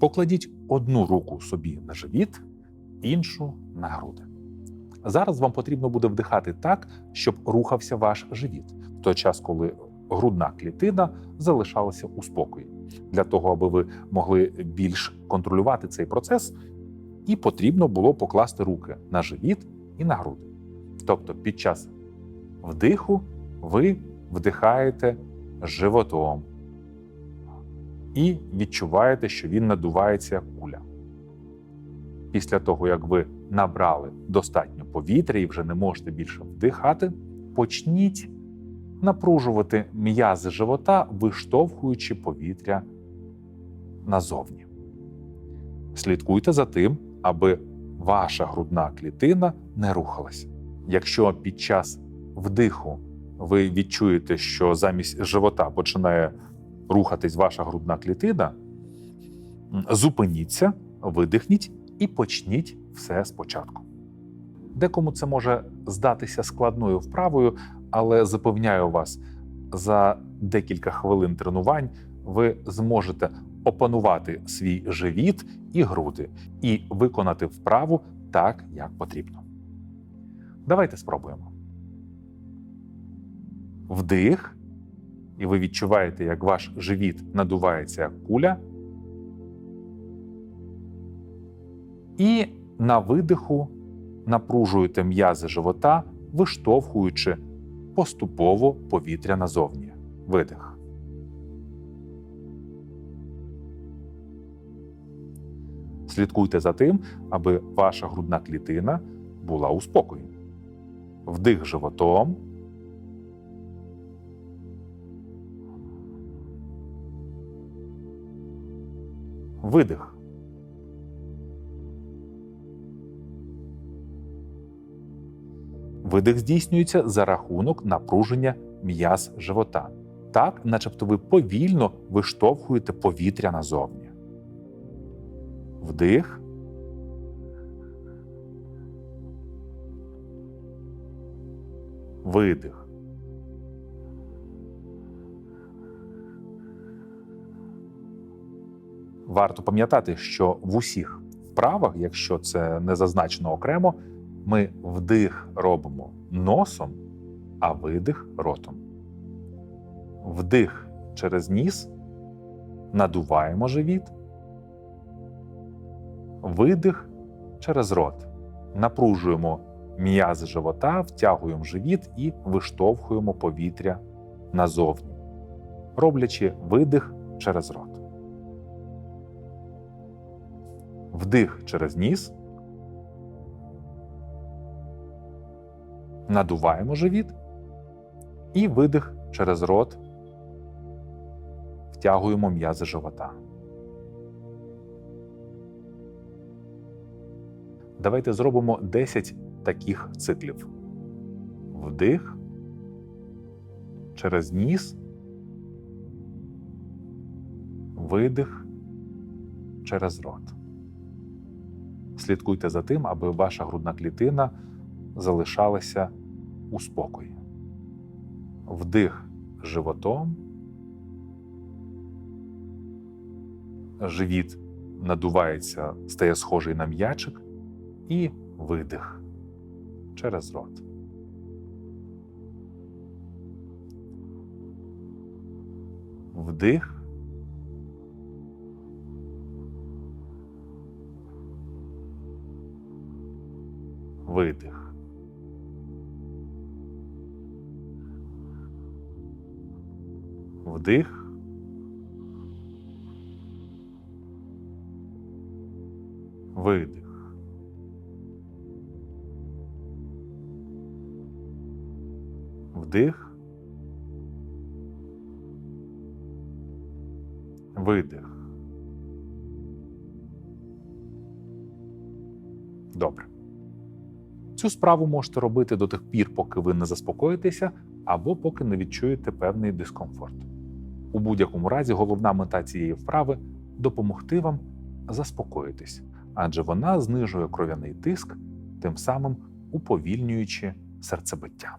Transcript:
Покладіть одну руку собі на живіт, іншу на груди. Зараз вам потрібно буде вдихати так, щоб рухався ваш живіт, в той час, коли грудна клітина залишалася у спокої. Для того, аби ви могли більш контролювати цей процес, і потрібно було покласти руки на живіт і на груди. Тобто, під час вдиху ви вдихаєте животом і відчуваєте, що він надувається як куля. Після того, як ви набрали достатньо повітря і вже не можете більше вдихати, почніть напружувати м'язи живота, виштовхуючи повітря назовні. Слідкуйте за тим, аби ваша грудна клітина не рухалася. Якщо під час вдиху ви відчуєте, що замість живота починає рухатись ваша грудна клітина, зупиніться, видихніть і почніть все спочатку. Декому це може здатися складною вправою, але запевняю вас, за декілька хвилин тренувань ви зможете опанувати свій живіт і груди і виконати вправу так, як потрібно. Давайте спробуємо. Вдих, і ви відчуваєте, як ваш живіт надувається як куля. І на видиху напружуєте м'язи живота, виштовхуючи поступово повітря назовні. Видих. Слідкуйте за тим, аби ваша грудна клітина була у спокої. Вдих животом. Видих. Видих здійснюється за рахунок напруження м'яз живота. Так, начебто ви повільно виштовхуєте повітря назовні. Вдих. Видих. Варто пам'ятати, що в усіх вправах, якщо це не зазначено окремо, ми вдих робимо носом, а видих ротом. Вдих через ніс, надуваємо живіт, видих через рот. Напружуємо м'язи живота, втягуємо живіт і виштовхуємо повітря назовні, роблячи видих через рот. Вдих через ніс. Надуваємо живіт і видих через рот. Втягуємо м'язи живота. Давайте зробимо 10 таких циклів. Вдих через ніс. Видих через рот. Слідкуйте за тим, аби ваша грудна клітина залишалася у спокої. Вдих животом. Живіт надувається, стає схожий на м'ячик, і видих через рот. Вдих. Видих. Вдих. Видих. Вдих. Видих. Добре. Цю справу можете робити до тих пір, поки ви не заспокоїтеся, або поки не відчуєте певний дискомфорт. У будь-якому разі, головна мета цієї вправи допомогти вам заспокоїтись, адже вона знижує кров'яний тиск, тим самим уповільнюючи серцебиття.